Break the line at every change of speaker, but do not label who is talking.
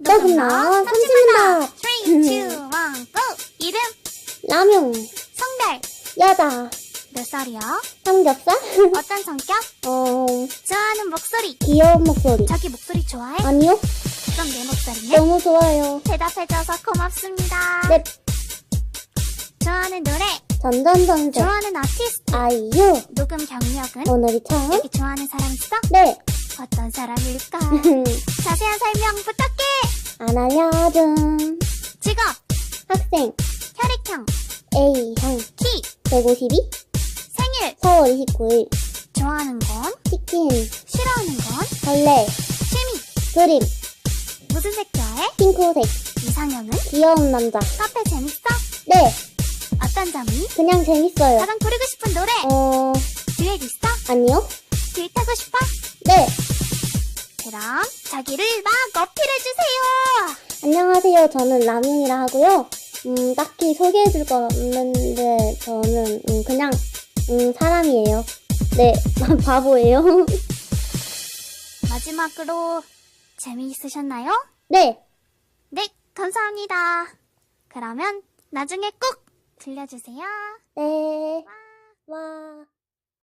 너구나, 삼십니다.
3, 2, 1, go! 이름,
라면,
성별,
야자,
몇 살이야?
삼겹살?
어떤 성격?
어,
좋아하는 목소리.
귀여운 목소리.
자기 목소리 좋아해?
아니요?
그럼 내 목소리는?
너무 좋아요.
대답해줘서 고맙습니다.
네,
좋아하는 노래,
전전전전.
좋아하는 아티스트,
아이유,
녹음 경력은?
오늘이 처음?
여기 좋아하는 사람 있어?
네.
어떤 사람일까? 자세한 설명 부탁해!
안 알려준
직업,
학생
혈액형,
A형
키,
152
생일,
4월 29일
좋아하는 건?
치킨
싫어하는 건?
벌레
취미,
그림
무슨 색 좋아해?
핑크색
이상형은?
귀여운 남자
카페 재밌어?
네
어떤 점이?
그냥 재밌어요
가장 부르고 싶은 노래?
어
듀엣 있어?
아니요
듀엣 하고 싶어?
네
그럼 자기를 막 어필해주세요!
안녕하세요 저는 라면이라 하고요 음 딱히 소개해줄 건 없는데 저는 음, 그냥 음 사람이에요 네 바보예요
마지막으로 재미있으셨나요?
네
네, 감사합니다. 그러면 나중에 꼭 들려주세요.
네. 와.